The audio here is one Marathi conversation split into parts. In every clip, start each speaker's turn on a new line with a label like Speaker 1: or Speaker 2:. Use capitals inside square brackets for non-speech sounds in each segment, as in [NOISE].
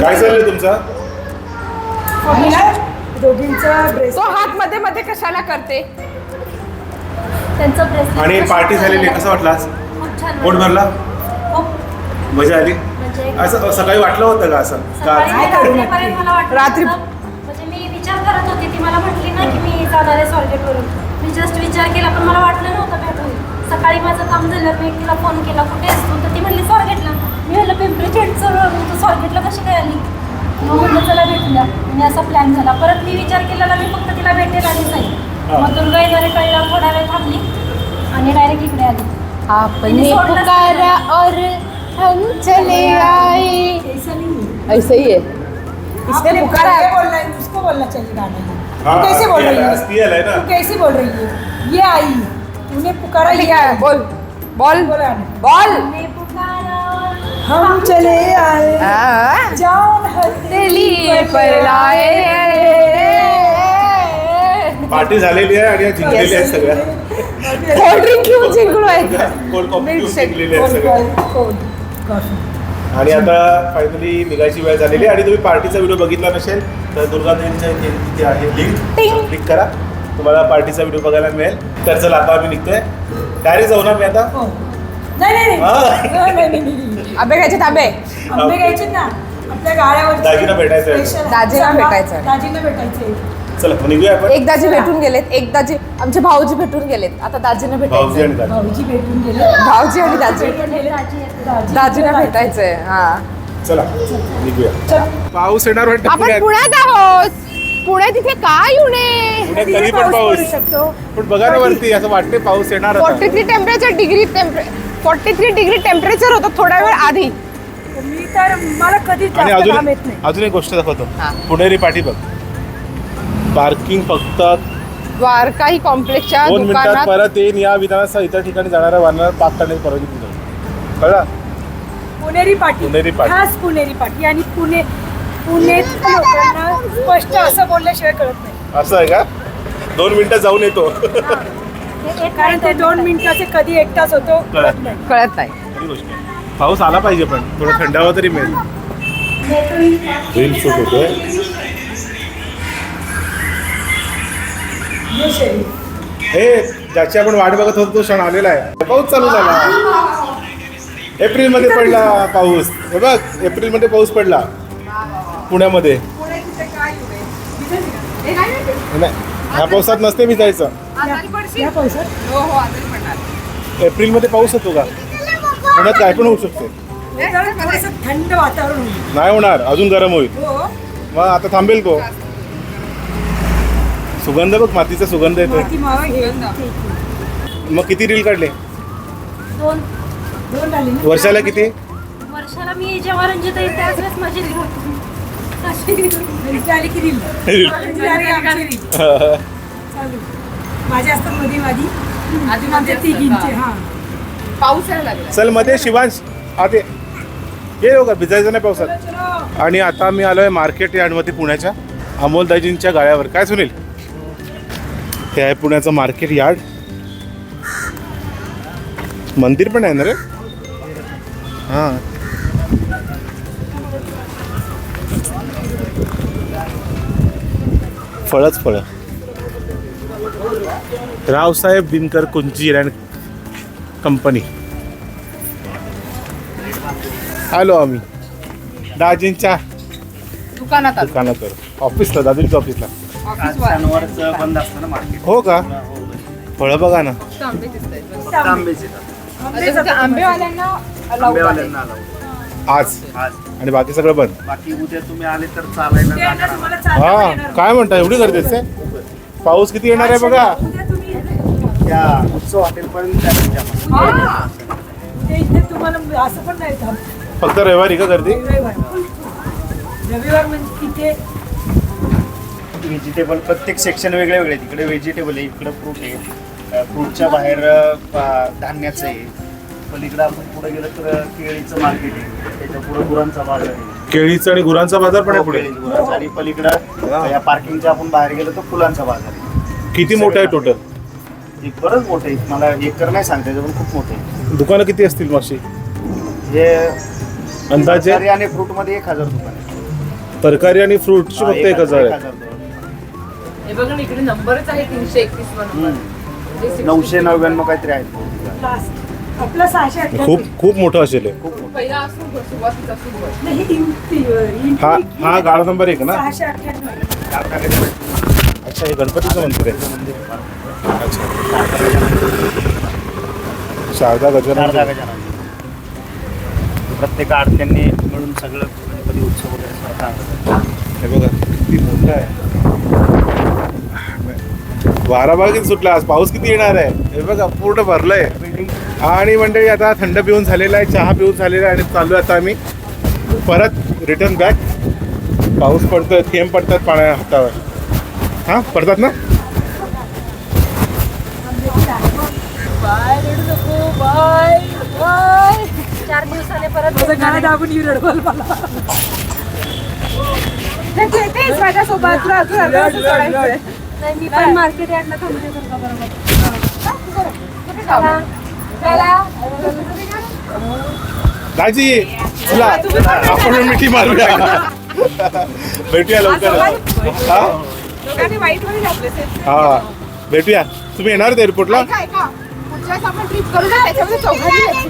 Speaker 1: काय चाललंय तुमचा?
Speaker 2: दोघींचा ड्रेस
Speaker 3: तो हात मध्ये मध्ये कशाला करते?
Speaker 4: त्यांचं
Speaker 1: आणि पार्टी झालेली
Speaker 4: झालं?
Speaker 1: कसं वाटला आज?
Speaker 4: खूप छान
Speaker 1: पोट. भरला? मजा आली? असं सकाळी वाटलं होतं का असं? का
Speaker 4: सकाळी
Speaker 2: काय करू नक्की?
Speaker 4: रात्रीपर्यंत मला वाटलं
Speaker 3: रात्री-
Speaker 4: होतं, म्हणजे मी विचार करत होते ती मला म्हटली ना की मी जाणार आहे स्वारगेटवरून मी जस्ट विचार केला पण मला वाटलं नव्हतं भेट होईल सकाळी माझं काम झालं मी तिला फोन केला कुठे असतो तर ती म्हणली स्वारगेटला मी म्हणलं पिंपरी चिंचवड तू स्वारगेटला कशी काय आली? मग म्हणलं चला भेटूया. आणि असा प्लॅन झाला. परत मी विचार केलेला मी फक्त तिला भेटेल आणि जाईल. मग दुर्गा येणारे कळला थोडा वेळ थांबली आणि डायरेक्ट इकडे आली.
Speaker 3: आपने पुकारा और हम चले आए
Speaker 2: ऐसा नहीं है
Speaker 3: ही इसने
Speaker 2: पुकारा है बोलना है? उसको बोलना चाहिए गाना तू कैसे बोल रही है? कैसे बोल रही है? ये आई। तूने पुकारा
Speaker 3: ठीक
Speaker 2: ये
Speaker 3: आहे
Speaker 2: आई
Speaker 3: बोल बोल।
Speaker 2: बोला हम चले आए। जान
Speaker 3: दिली पर लाए।
Speaker 1: पार्टी झालेली आहे आणि या जिंकलेल्या आहेत सगळ्या.
Speaker 3: कोल्ड ड्रिंक घेऊन जिंकलो आहे
Speaker 1: कोल्ड कॉफी
Speaker 3: Milkshake.
Speaker 1: जिंकलेल्या आहेत सगळ्या.
Speaker 2: कॉफी
Speaker 1: आणि आता फायनली निघायची वेळ झालेली आहे आणि तुम्ही पार्टीचा व्हिडिओ बघितला नसेल तर दुर्गा देवीच्या इथे तिथे आहे लिंक. क्लिक करा. तुम्हाला पार्टीचा व्हिडिओ बघायला मिळेल. तर चला आता आम्ही निघतोय. डायरेक्ट जाऊ ना मी आता?
Speaker 2: हो. नाही नाही नाही.
Speaker 1: हा.
Speaker 2: नाही, नाही, नाही, नाही.
Speaker 3: आंबे घ्यायचे तांबे.
Speaker 2: आंबे घ्यायचे ना. आपल्या गाड्यावर
Speaker 1: दाजीला भेटायचं चला मग निघूया आपण.
Speaker 3: एक दाजी भेटून गेलेत एक दाजी आमचे भाऊजी भेटून गेलेत. आता दाजीने
Speaker 1: भाऊजी आणि
Speaker 3: भेटायचं
Speaker 1: दाजी.
Speaker 2: भाऊजी भेटून गेले
Speaker 3: भाऊजी आणि दाजी.
Speaker 2: भेटून गेले दाजी
Speaker 3: दाजीला भेटायचंय. हा.
Speaker 1: चला निघूया. पाऊस येणार वाटतं
Speaker 3: आपण
Speaker 1: पुण्यात.
Speaker 3: पुण्यात आहोत. पुण्यात इथे काय येऊ
Speaker 1: पुण्यात
Speaker 2: तिथे
Speaker 1: कधी पण
Speaker 2: पाऊस
Speaker 1: पाऊस.
Speaker 2: पडू शकतो.
Speaker 1: पण बघा ना वरती असं वाटते पाऊस येणार आता.
Speaker 3: Forty three temperature degree forty three degree temperature होतं थोड्या वेळ आधी.
Speaker 2: मी तर मला कधीच
Speaker 1: आणि
Speaker 2: जास्त घाम
Speaker 1: अजून
Speaker 2: येत नाही.
Speaker 1: अजून एक गोष्ट दाखवतो.
Speaker 3: हा.
Speaker 1: पुणेरी पाठी बघ. पार्किंग फक्त
Speaker 3: द्वारकाही कॉम्प्लेक्सच्या
Speaker 1: दोन मिनिटात
Speaker 3: दुकानात.
Speaker 1: परत येईन. या विधानासह इतर ठिकाणी जाणाऱ्या वाहनाला पाक करण्याची परवानगी दिली जाईल. कळलं?
Speaker 2: पुणेरी पाटी
Speaker 1: पुणेरी पाटी.
Speaker 2: खास पुणेरी पाटी आणि पुणे लोकांना स्पष्ट असं बोलल्याशिवाय कळत नाही.
Speaker 1: असं आहे का? दोन मिनिटं जाऊन येतो.
Speaker 2: कारण ते दोन मिनिटाचे कधी एक तास होतो
Speaker 1: कळत
Speaker 2: नाही.
Speaker 3: कळत. नाही.
Speaker 1: खरी गोष्ट आहे. पाऊस आला पाहिजे पण थोडं थंडावा तरी मिळेल. रील शूट होतोय.
Speaker 2: हे शरीर.
Speaker 1: हे ज्याची आपण वाट बघत होतो तो क्षण आलेला आहे. पाऊस चालू झाला. एप्रिलमध्ये पडला पाऊस. हे बघ एप्रिलमध्ये पाऊस पडला. पुण्यामध्ये. नाही ह्या पावसात नसते मी जायचं.
Speaker 2: या पावसात?
Speaker 1: एप्रिलमध्ये पाऊस होतो का? पुण्यात काय पण होऊ शकते.
Speaker 2: थंड वातावरण होईल.
Speaker 1: नाही होणार अजून गरम होईल.
Speaker 2: हो.
Speaker 1: मग आता थांबेल तो. सुगंध बघ मातीचा सुगंध येतो
Speaker 2: हे
Speaker 1: मग किती रील काढले?
Speaker 4: दोन.
Speaker 2: दोन आली ना?
Speaker 1: वर्षाला किती
Speaker 4: वर्षाला मी जेव्हा रंजित येईल त्याच वेळेस माझी reel होती.
Speaker 2: आली की रील आली चालू. असतात मध्ये माझी अजून आमच्या तिघींचे हा.
Speaker 3: पाऊस यायला लागला.
Speaker 1: चलमध्ये शिवांश आते ये हो का भिजायचं नाही पावसात. आणि आता मी आलोय मार्केट यार्डमध्ये पुण्याच्या अमोलदाजींच्या गाळ्यावर काय सुनील? हे आहे पुण्याचं मार्केट यार्ड. मंदिर पण आहे ना रे? हां. फळच फळं. Raosaheb Dinkar Kunjir and company. आलो आम्ही. दाजींच्या
Speaker 3: दुकानात आलो.
Speaker 1: दुकानात ऑफिसला दादूच्या ऑफिसला.
Speaker 5: शनिवारचं बंद असतं ना मार्केट
Speaker 1: हो का? फळं बघा ना.
Speaker 3: फक्त आंबे दिसतायत बस.
Speaker 5: फक्त आंबेच येतात
Speaker 3: आता फक्त आंबेवाल्यांना allowed आहे.
Speaker 5: आंबेवाल्यांना आलाव
Speaker 1: आज.
Speaker 5: आज.
Speaker 1: आणि बाकी सगळं बंद.
Speaker 5: बाकी उद्या तुम्ही आले तर चालायला
Speaker 2: पण
Speaker 1: हा. काय म्हणता एवढी गर्दी असते? पाऊस किती येणार आहे बघा.
Speaker 5: उत्सव हॉटेलपर्यंत आहे.
Speaker 3: हा.
Speaker 2: इथे तुम्हाला असं पण नाही थांब.
Speaker 1: फक्त रविवारी का गर्दी?
Speaker 2: रविवार. रविवार म्हणजे तिथे
Speaker 5: व्हेजिटेबल प्रत्येक सेक्शन वेगळे वेगळे आहेत. इकडे व्हेजिटेबल आहे इकडे फ्रूट आहे. फ्रूटच्या बाहेर अ, धान्याचं आहे. पलीकडे आपण पुढे गेलं तर केळीचं मार्केट आहे. त्याच्या पुढे गुरांचा बाजार आहे.
Speaker 1: केळीचं आणि गुरांचा बाजार पण आहे पुढे?
Speaker 5: केळी, गुरांचा. आणि पलीकडं या पार्किंगच्या आपण बाहेर गेलो तर फुलांचा बाजार आहे.
Speaker 1: किती मोठं आहे टोटल
Speaker 5: एक बरंच मोठं आहे. मला एकर नाही सांगता येत, पण खूप मोठं आहे.
Speaker 1: दुकानं किती असतील माशी
Speaker 5: हे
Speaker 1: अंदाजे?
Speaker 5: तरकारी आणि फ्रूटमध्ये एक हजार दुकान आहे
Speaker 1: तरकारी आणि फ्रूटची
Speaker 5: हा,
Speaker 1: फक्त एक हजार
Speaker 5: एक
Speaker 1: आहे.
Speaker 5: हजार.
Speaker 3: हे बघा ना इकडे नंबरच आहे तीनशे एकतीस म्हणून
Speaker 5: हम्म. नऊशे नव्याण्णव काहीतरी आहेत
Speaker 2: लास्ट आपला सहाशे अठ्ठ्याण्णव
Speaker 1: खूप खूप मोठं असेल हे.
Speaker 2: ही
Speaker 1: गाडा नंबर एक ना
Speaker 2: सहाशे अठ्ठ्याण्णव आहे.
Speaker 5: चार टाकायचे.
Speaker 1: अच्छा हे गणपतीचं मंदिर आहे. अच्छा शारदा गजानन
Speaker 5: जाणार. प्रत्येक आडत्यांनी मिळून सगळं गणपती उत्सव वगैरे.
Speaker 1: हे बघा किती मोठं आहे वारा बघा किती सुटला. आज पाऊस किती येणार आहे? हे बघा पूर्ण भरलंय. आणि मंडळी आता थंड पिऊन झालेला आहे चहा पिऊन झालेला आहे आणि चालू आता आम्ही. परत रिटर्न बॅक पाऊस पडतोय थेंब पडतात पाण्या हातावर. हां पडतात ना?
Speaker 4: चार दिवसाने परत.
Speaker 2: दाबून येऊ रडवल मला.
Speaker 3: तेच माझ्यासोबत. तुला.
Speaker 4: नाही मी पण मार्केट यार्डला थांबते बरं का बरोबर
Speaker 1: दाजी चला आपण मिठी मारूया भेटूया लवकर हा. हा भेटूया तुम्ही येणार होते एअरपोर्टला
Speaker 3: चौघांनी.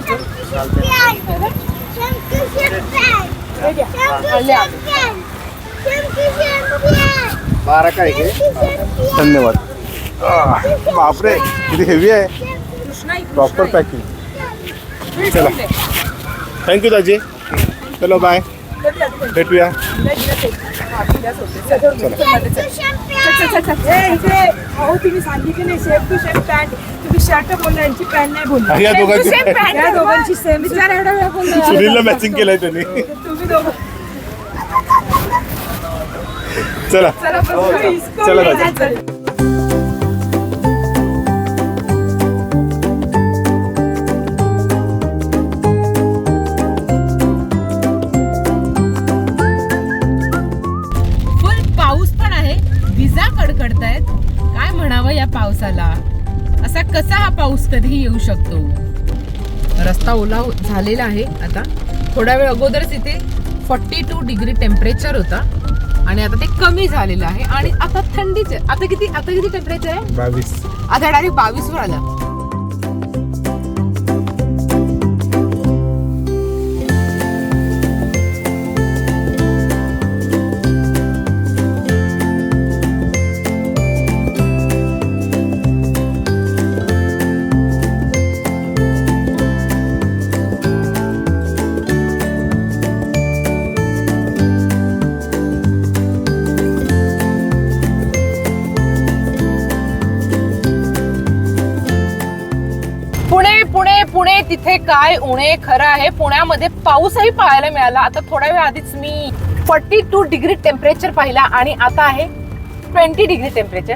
Speaker 5: बारा काय
Speaker 1: धन्यवाद। बापरे किती हेवी आहे प्रॉपर पॅकिंग चला। थँक्यू दाजी। चलो बाय भेटूया।
Speaker 2: ए, इथे अहो तुम्ही सांगितलं नाही शेफ टू शेफ पॅन्ट तुम्ही शर्ट बोलला यांची पॅन्ट नाही बोलला
Speaker 1: या दोघांची
Speaker 3: Same pant.
Speaker 2: या दोघांची सेम
Speaker 3: विचार एवढा
Speaker 1: सुनीलला मॅचिंग केलंय त्यांनी.
Speaker 2: तुम्ही दोघं
Speaker 1: चला.
Speaker 3: चला बस.
Speaker 2: इसको
Speaker 1: चला.
Speaker 2: भी
Speaker 1: दादा.
Speaker 2: नाही.
Speaker 3: फुल पाऊस पण आहे. विजा कडकडतायत. काय म्हणावं या पावसाला? असा कसा हा पाऊस कधीही येऊ शकतो? रस्ता ओला हो- झालेला आहे आता. थोडा वेळ अगोदरच इथे फॉर्टी टू डिग्री टेम्परेचर होता. आणि आता ते कमी झालेलं आहे. आणि आता थंडीच. आता किती आता किती टेम्परेचर आहे?
Speaker 1: बावीस.
Speaker 3: आता डायरेक्ट बावीस वर आला. पुणे तिथे काय उणे खरं आहे? पुण्यामध्ये पाऊसही पाहायला मिळाला. आता थोड्या वेळ आधीच मी फोर्टी टू डिग्री टेम्परेचर पाहिला आणि आता आहे ट्वेंटी डिग्री टेम्परेचर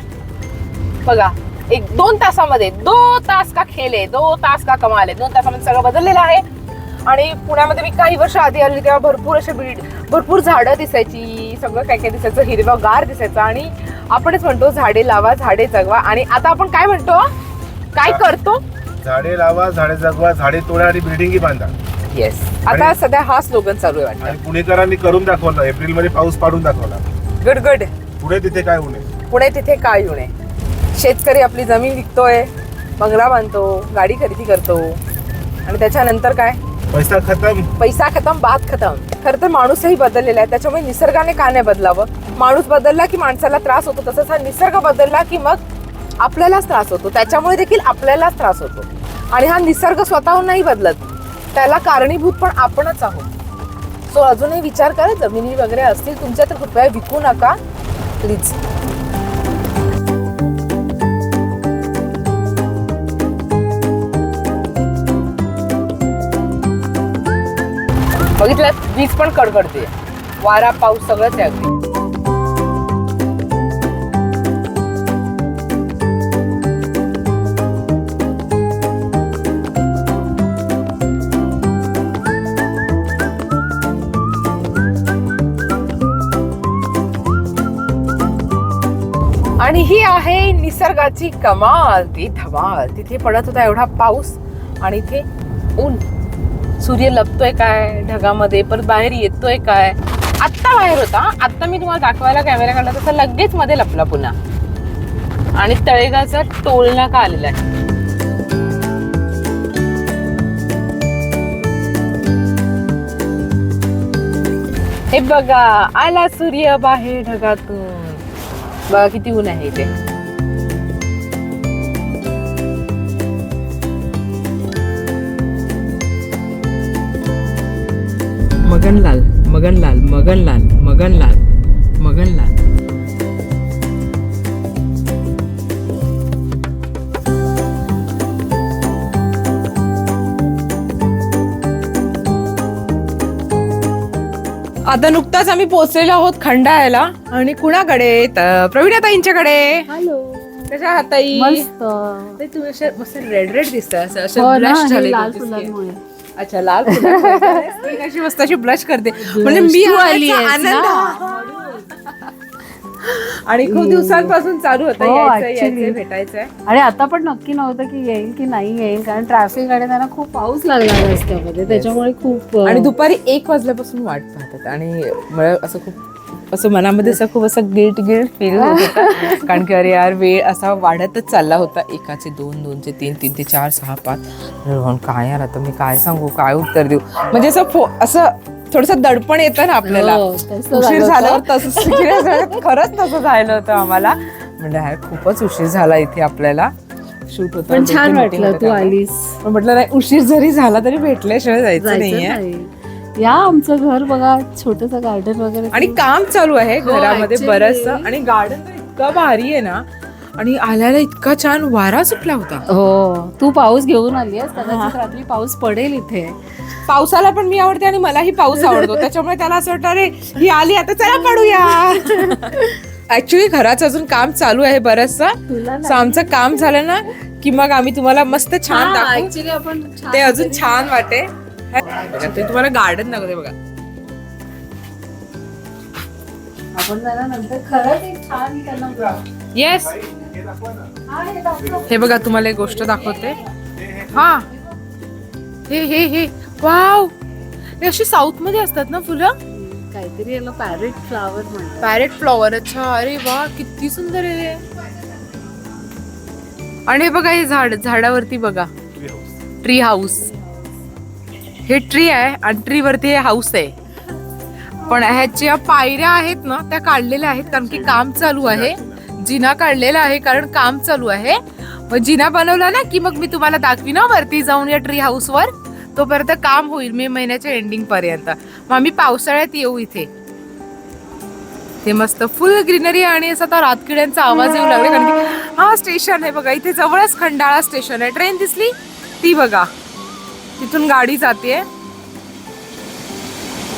Speaker 3: बघा एक दोन तासामध्ये दो तास का खेळ दो तास का कमाल दोन तासामध्ये सगळं बदललेलं आहे. आणि पुण्यामध्ये मी काही वर्ष आधी आली तेव्हा भरपूर असे बीड भरपूर झाडं दिसायची सगळं काय काय दिसायचं हिरवं गार दिसायचं आणि आपणच म्हणतो झाडे लावा झाडे जगवा. आणि आता आपण काय म्हणतो? काय करतो?
Speaker 1: झाडे लावा झाडे जगवा झाडे तोडा आणि बिल्डिंगी बांधा.
Speaker 3: येस आता सध्या हा स्लोगन चालू आहे वाटतं.
Speaker 1: आणि पुणेकरांनी करून दाखवलं एप्रिलमध्ये पाऊस पाडून दाखवला.
Speaker 3: गुड गुड
Speaker 1: पुढे तिथे काय होऊ नये?
Speaker 3: पुणे तिथे काय येऊ नये? शेतकरी आपली जमीन विकतोय बंगला बांधतो गाडी खरेदी करतो. आणि त्याच्यानंतर काय?
Speaker 1: पैसा खतम.
Speaker 3: पैसा खतम बात खतम. खरं तर माणूसही बदललेला आहे. त्याच्यामुळे निसर्गाने का नाही बदलावं? माणूस बदलला की माणसाला त्रास होतो. तसंच हा निसर्ग बदलला की मग आपल्यालाच त्रास होतो. त्याच्यामुळे देखील आपल्यालाच त्रास होतो. आणि हा निसर्ग स्वतःहून नाही बदलत त्याला कारणीभूत पण आपणच आहोत. सो अजूनही विचार करा जमिनी वगैरे असतील तुमच्या तर कृपया विकू नका प्लीज बघितलं वीज पण कडकडते वारा पाऊस सगळंच आहे अगदी आणि ही आहे निसर्गाची कमाल. ती धमाल. तिथे पडत होता एवढा पाऊस आणि इथे ऊन. सूर्य लपतोय काय? ढगामध्ये परत बाहेर येतोय काय? आत्ता बाहेर होता. आत्ता मी तुम्हाला दाखवायला कॅमेरा काढला तसा लगेच मध्ये लपला पुन्हा. आणि तळेगावचा टोल नाका आलेला आहे. हे बघा आला सूर्य बाहेर ढगातून. बघा किती ऊन आहे इथे. मगनलाल मगनलाल मगनलाल मगनलाल मगनलाल. आता नुकताच आम्ही पोहोचलेलो आहोत खंडाळ्याला आणि कुणाकडे? तर प्रवीणाताईंच्याकडे
Speaker 6: हॅलो.
Speaker 3: कशा आहात ताई?
Speaker 6: मस्त.
Speaker 3: ताई, तुम्ही अशा मस्त रेड रेड दिसत असं
Speaker 6: हो ना हे लाल. फुलांमुळे.
Speaker 3: अच्छा लाल फुलांमुळे. [LAUGHS] अशी मस्त अशी ब्लश करते. म्हणजे मी आली आनंद. आणि खूप दिवसांपासून चालू होतं
Speaker 6: हो,
Speaker 3: यायचं
Speaker 6: actually.
Speaker 3: यायचं भेटायचंय.
Speaker 6: आणि आता पण नक्की नव्हतं की येईल की नाही येईल कारण ट्रॅफिक आणि त्यांना खूप पाऊस लागला रस्त्यामध्ये त्याच्यामुळे खूप अं,
Speaker 3: आणि दुपारी एक वाजल्यापासून वाट पाहतात. आणि मला असं खूप असं मनामध्ये असं खूप असं गिल्ट गिल्ट फील होत होतं. [LAUGHS] कारण की अरे यार वेळ असा वाढतच चालला होता. एकाचे दोन दोनचे तीन तीन ते चार सहा पाच. अरे भगवान, काय यार आता मी काय सांगू काय उत्तर देऊ? म्हणजे असं फो- असं थोडंसं दडपण येतं ना आपल्याला
Speaker 6: हो, तसं
Speaker 3: उशीर
Speaker 6: झालं
Speaker 3: झाल्यावर. तसं serious झालं. खरंच तसं झालं होतं आम्हाला म्हणजे यार खूपच उशीर झाला इथे आपल्याला शूट होतं
Speaker 6: पण छान
Speaker 3: meeting
Speaker 6: वाटलं
Speaker 3: होतं
Speaker 6: तू
Speaker 3: त्यामुळे.
Speaker 6: आलीस
Speaker 3: पण म्हटलं नाही उशीर जरी झाला तरी भेटल्याशिवाय जायचं
Speaker 6: जायचं
Speaker 3: नाहीये
Speaker 6: नाही या आमचं घर बघा छोटस गार्डन वगैरे
Speaker 3: आणि काम चालू आहे
Speaker 6: हो,
Speaker 3: घरामध्ये
Speaker 6: actually.
Speaker 3: बरंच आणि गार्डन इतकं भारी आहे ना आणि आल्याला इतका छान वारा सुटला होता.
Speaker 6: हो तू पाऊस घेऊन आली आहेस रात्री पाऊस पडेल इथे.
Speaker 3: पावसाला पण मी आवडते आणि मलाही पाऊस आवडतो. त्याच्यामुळे त्याला असं वाटतं अरे ही आली आता चला पडूया. ऍक्च्युली घराचं अजून काम चालू आहे बरंचसं. आमचं काम झालं ना की मग आम्ही तुम्हाला मस्त छान दाखवू.
Speaker 6: आपण
Speaker 3: ते अजून छान वाटे. ते तुम्हाला गार्डन दाखवते बघा.
Speaker 6: आपण
Speaker 3: येस
Speaker 6: हा,
Speaker 3: बघा तुम्हाला एक गोष्ट दाखवते. हा. हे हे हे. वाव! हे अशी साऊथमध्ये असतात ना फुलं?
Speaker 6: काहीतरी याला पॅरेट फ्लावर म्हणतात.
Speaker 3: पॅरेट फ्लॉवर अच्छा. अरे वा किती सुंदर आहे हे. आणि हे बघा हे झाड झाडावरती बघा. ट्री हाऊस हे ट्री आहे आणि ट्री वरती हे हाऊस आहे. पण ह्याच्या पायऱ्या आहेत ना त्या काढलेल्या आहेत कारण की काम चालू आहे. जिना काढलेला आहे कारण काम चालू आहे मग जिना बनवला ना की मग मी तुम्हाला दाखवीन ना वरती जाऊन या ट्री हाऊस वर तोपर्यंत काम होईल मे महिन्याच्या एंडिंग पर्यंत मग आम्ही पावसाळ्यात येऊ इथे ते मस्त फुल ग्रीनरी आणि असं आता रातकिड्यांचा आवाज येऊ लागला कारण की हा स्टेशन आहे बघा इथे जवळच खंडाळा स्टेशन आहे ट्रेन दिसली ती बघा तिथून गाडी जाते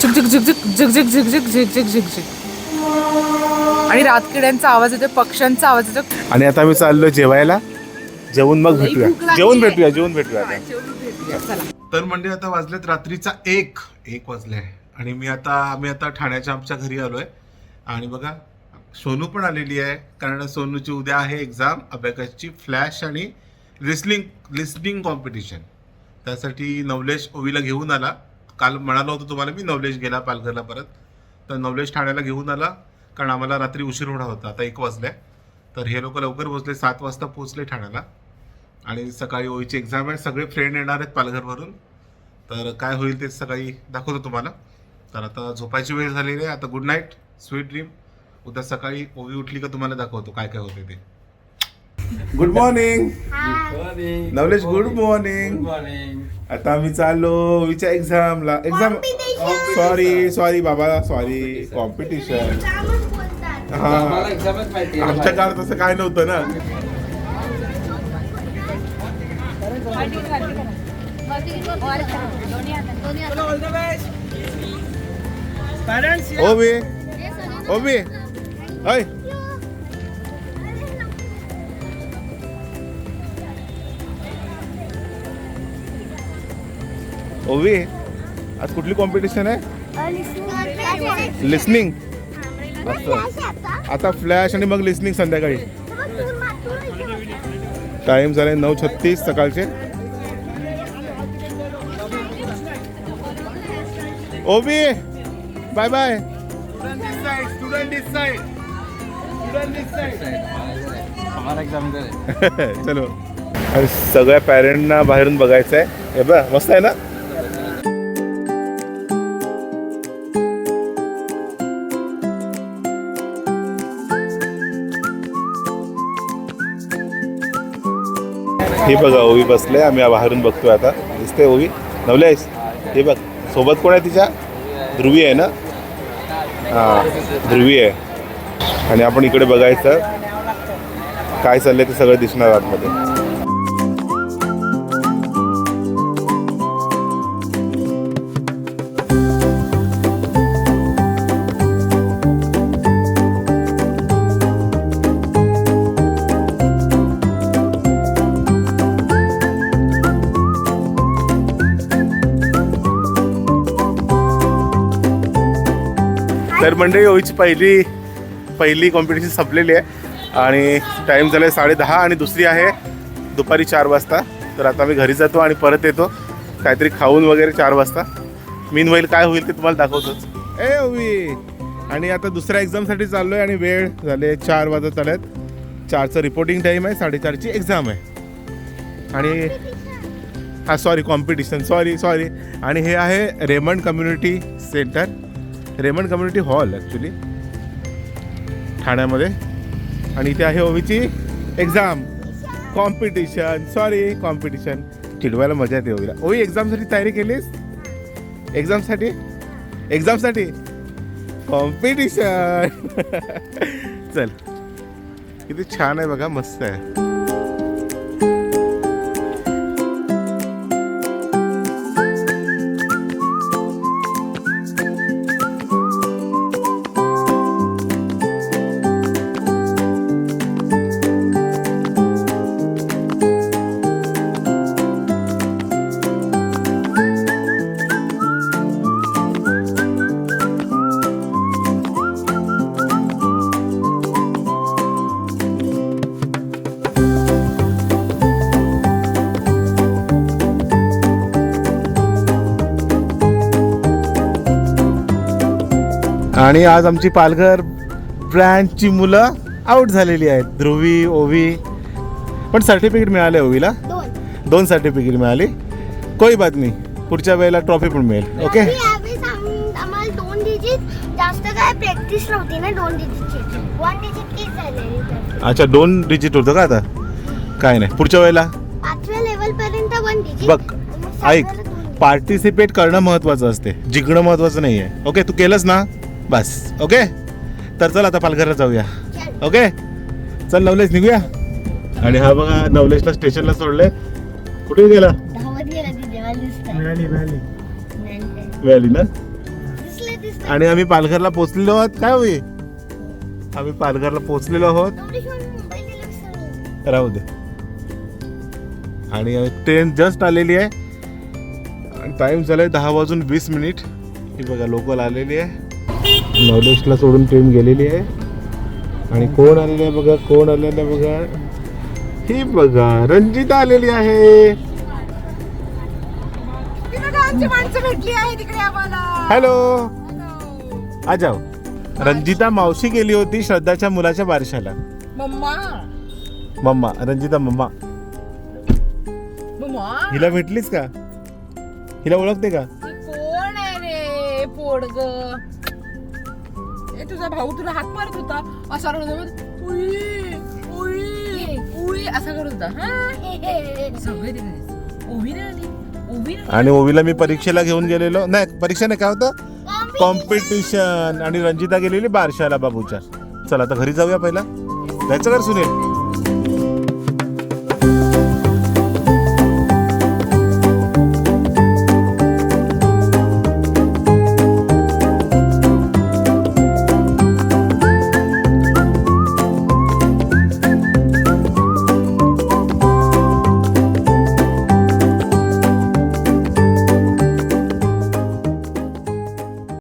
Speaker 3: झुक झुक झुक झुक झुक झुक झुक झुक झुक झुक झुक झुक आणि रातकिड्यांचा आवाज येतो पक्ष्यांचा आवाज येतो
Speaker 1: आणि आता आम्ही चाललो जेवायला. जेवून मग भेटूया. जेवून. भेटूया जेवून भेटूया आता. तर म्हणजे आता वाजलेत रात्रीचा एक. एक वाजले. आणि मी आता आम्ही आता ठाण्याच्या आमच्या घरी आलोय. आणि बघा सोनू पण आलेली आहे. कारण सोनूची उद्या आहे एक्झाम अभ्याकाची फ्लॅश आणि लिस्निंग लिस्निंग कॉम्पिटिशन त्यासाठी नवलेश ओवीला घेऊन आला. काल म्हणालो होतो तुम्हाला मी नवलेश गेला पालघरला परत. तर नवलेश ठाण्याला घेऊन आला कारण आम्हाला रात्री उशीर होणार होता आता एक वाजले. तर हे लोक लवकर पोचले सात वाजता पोचले ठाण्याला. आणि सकाळी ओळीची एक्झाम आहे सगळे फ्रेंड येणार आहेत पालघरवरून. तर काय होईल ते सकाळी दाखवतो तुम्हाला. तर आता झोपायची वेळ झालेली आहे आता गुड नाईट स्वीट ड्रीम उद्या सकाळी ओवी उठली का तुम्हाला दाखवतो काय काय होते ते. Good morning Navlesh good morning आता आम्ही चाललो ओवीच्या एक्झामला एक्झाम सॉरी सॉरी बाबा सॉरी कॉम्पिटिशन हा. आमच्या काळात तसं काय नव्हतं ना. ओवी. ओवी. हय ओवी आज कुठली कॉम्पिटिशन आहे? लिस्निंग आता फ्लॅश आणि मग लिस्निंग संध्याकाळी. टाइम झाले नऊ छत्तीस सकाळचे. ओबी bye bye student this side student this side student this side
Speaker 7: हमारा एग्जाम इधर है
Speaker 1: चलो. आणि सगळ्या पॅरेंटना बाहेरून बघायचं आहे हे बघ मस्त आहे ना? हे बघा ओवी बसले आम्ही बाहेरून बघतोय आता. दिसते ओवी. नवलेस हे बघ सोबत कोण आहे तिच्या? ध्रुवी आहे ना? हां ध्रुवी आहे. आणि आपण इकडे बघायचं काय चाललंय ते सगळं दिसणार आतमध्ये. तर मंडळी ओळीची पहिली पहिली कॉम्पिटिशन संपलेली आहे. आणि टाईम झाला आहे साडे दहा आणि दुसरी आहे दुपारी चार वाजता. तर आता मी घरी जातो आणि परत येतो. काहीतरी खाऊन वगैरे चार वाजता. मीन होईल काय होईल ते तुम्हाला दाखवतोच ए ओवी. आणि आता दुसऱ्या एक्झामसाठी चाललो आहे आणि वेळ झाले चार वाजत चालत चारचं रिपोर्टिंग टाईम आहे साडेचारची एक्झाम आहे. आणि हा सॉरी कॉम्पिटिशन सॉरी सॉरी आणि हे आहे Raymond community centre Raymond community hall actually ठाण्यामध्ये. आणि इथे आहे ओवीची एक्झाम कॉम्पिटिशन सॉरी कॉम्पिटिशन चिडवायला मजा येते ओवीला. ओवी एक्झामसाठी तयारी केलीस? एक्झामसाठी एक्झामसाठी कॉम्पिटिशन चल. किती छान आहे बघा मस्त आहे. आणि आज आमची पालघर ब्रँचची मुलं आउट झालेली आहेत. ध्रुवी ओवी. पण सर्टिफिकेट मिळाले ओवीला?
Speaker 8: दोन.
Speaker 1: सर्टिफिकेट मिळाली. कोई बात नाही. पुढच्या वेळेला ट्रॉफी पण मिळेल. ओके अच्छा दोन डिजिट होतं का आता? काय नाही. पुढच्या वेळेला? बघ ऐक. पार्टिसिपेट करणं महत्वाचं असते. जिंकणं महत्वाचं नाही आहे ओके तू केलंस ना? बस ओके? तर चल आता पालघरला जाऊया. ओके? चल नवलेश निघूया? आणि हा बघा नवलेशला स्टेशनला सोडले कुठे गेला? मिळाली ना? आणि आम्ही पालघरला पोहोचलेलो आहोत. काय होई आम्ही पालघरला पोहोचलेलो आहोत. राहू दे. आणि ट्रेन जस्ट आलेली आहे. आणि टाइम झालाय दहा वाजून वीस मिनिट ही बघा लोकल आलेली आहे. नवलेशला सोडून ट्रेन गेलेली आहे. आणि कोण आलेलं आहे बघा कोण आलेलं आहे बघा. ही बघा रंजिता आलेली आहे. हॅलो. आ जाओ. रंजिता मावशी गेली होती श्रद्धाच्या मुलाच्या बारशाला.
Speaker 3: मम्मा.
Speaker 1: Mamma Ranjita mamma. हिला भेटलीस का? हिला ओळखते का?
Speaker 3: कोण आहे रे पोडग तुझा भाऊ तुला हात मारत होता. असा करत होता. उई उई उई असा करत होता. हा? सगळे तिकडे उभी नाही आली. उभी नाही
Speaker 1: आणि ओवीला मी परीक्षेला घेऊन गेलेलो. नाही परीक्षा नाही काय होतं? कॉम्पिटिशन आणि रंजिता गेलेली बारशाला बाबूच्या. चला आता घरी जाऊया पहिला. जायचं कर सुनील?